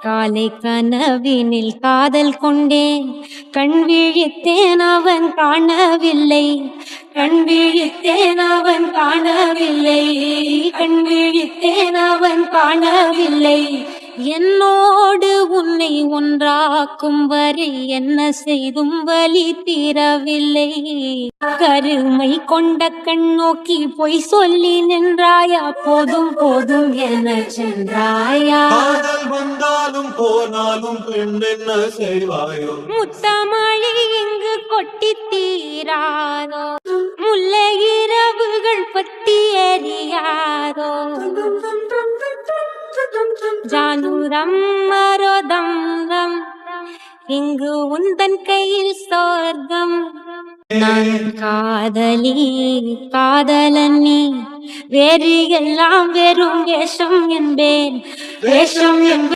காலை கனவினில் காதல் கொண்டேன். கண் விழித்தேன் அவன் காணவில்லை. கண் விழித்தேன் அவன் காணவில்லை. கண் விழித்தேன் அவன் காணவில்லை. என்னோடு உன்னை ஒன்றாக்கும் வரை என்ன செய்தும் வழி தீரவில்லை. கருமை கொண்ட கண் நோக்கி பொய் சொல்லி நின்றாயா? போதும் போதும் என சென்றாயா? வந்தாலும் போனாலும் பெண் என்ன செய்வாயோ? முத்தமழை இங்கு கொட்டி தீராதோ? முல்லை இரவுகள் பத்தி எரியாதோ ஜானுரம் மரோதம் ரம். இங்கு உந்தன் கையில் சொர்க்கம். நான் காதலி காதலன். நீ வேறு எல்லாம் வெறும் வேஷம் என்பேன். வேஷம் என்பேன்